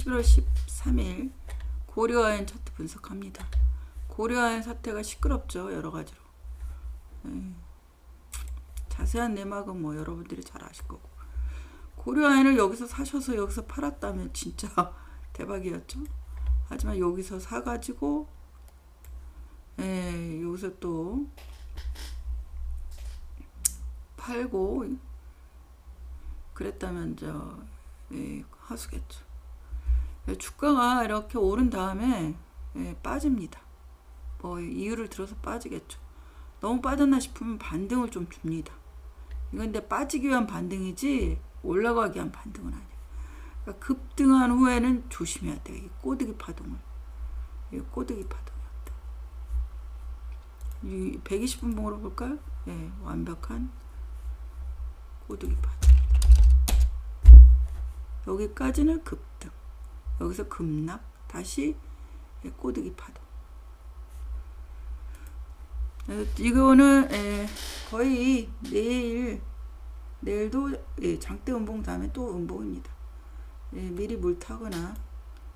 11월 13일 고려아연 차트 분석합니다. 고려아연 사태가 시끄럽죠 여러 가지로. 예. 자세한 내막은 뭐 여러분들이 잘 아실 거고. 고려아연을 여기서 사셔서 여기서 팔았다면 진짜 대박이었죠. 하지만 여기서 사가지고 예, 여기서 또 팔고 그랬다면 저 예, 하수겠죠. 예, 주가가 이렇게 오른 다음에 예, 빠집니다. 뭐 이유를 들어서 빠지겠죠. 너무 빠졌나 싶으면 반등을 좀 줍니다. 이건 근데 빠지기 위한 반등이지 올라가기 위한 반등은 아니에요. 그러니까 급등한 후에는 조심해야 돼요. 이 꼬드기 파동을. 이 꼬드기 파동이었다. 이 120분 봉으로 볼까요? 예, 완벽한 꼬드기 파동. 여기까지는 급등. 여기서 급락. 다시 예, 꼬드기 파동. 예, 이거는 예, 거의 내일 내일도 예, 장대 음봉 다음에 또 음봉입니다. 예, 미리 물 타거나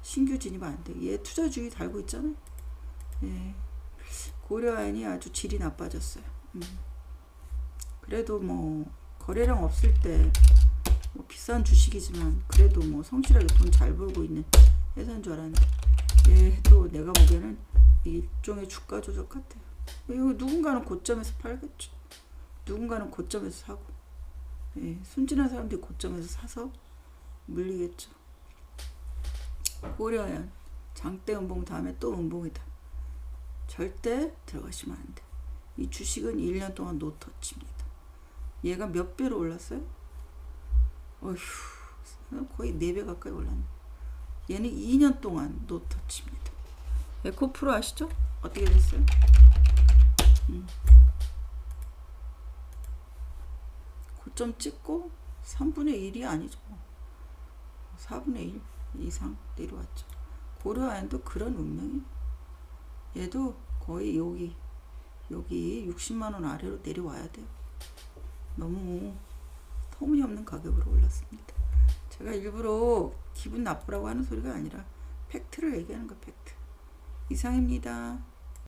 신규 진입 안 돼. 얘 투자주의 달고 있잖아요. 예, 고려아연이 아주 질이 나빠졌어요. 음. 그래도 뭐 거래량 없을 때 뭐 비싼 주식이지만 그래도 뭐 성실하게 돈 잘 벌고 있는 회사인 줄 알았는데 얘도 내가 보기에는 일종의 주가 조작 같아요. 이거 누군가는 고점에서 팔겠죠. 누군가는 고점에서 사고 예, 순진한 사람들이 고점에서 사서 물리겠죠. 고려하연 장대 음봉 다음에 또 음봉이다. 절대 들어가시면 안 돼. 이 주식은 1년 동안 노터치입니다. 얘가 몇 배로 올랐어요? 어휴, 거의 4배 가까이 올랐네. 얘는 2년 동안 노터치입니다. 에코프로 아시죠? 어떻게 됐어요? 음. 고점 찍고 3분의 1이 아니죠. 4분의 1 이상 내려왔죠. 고려아연도 그런 운명이 얘도 거의 여기 여기 60만 원 아래로 내려와야 돼요. 너무 터무니없는 가격으로 올랐습니다. 제가 일부러 기분 나쁘라고 하는 소리가 아니라 팩트를 얘기하는 거 팩트. 이상입니다.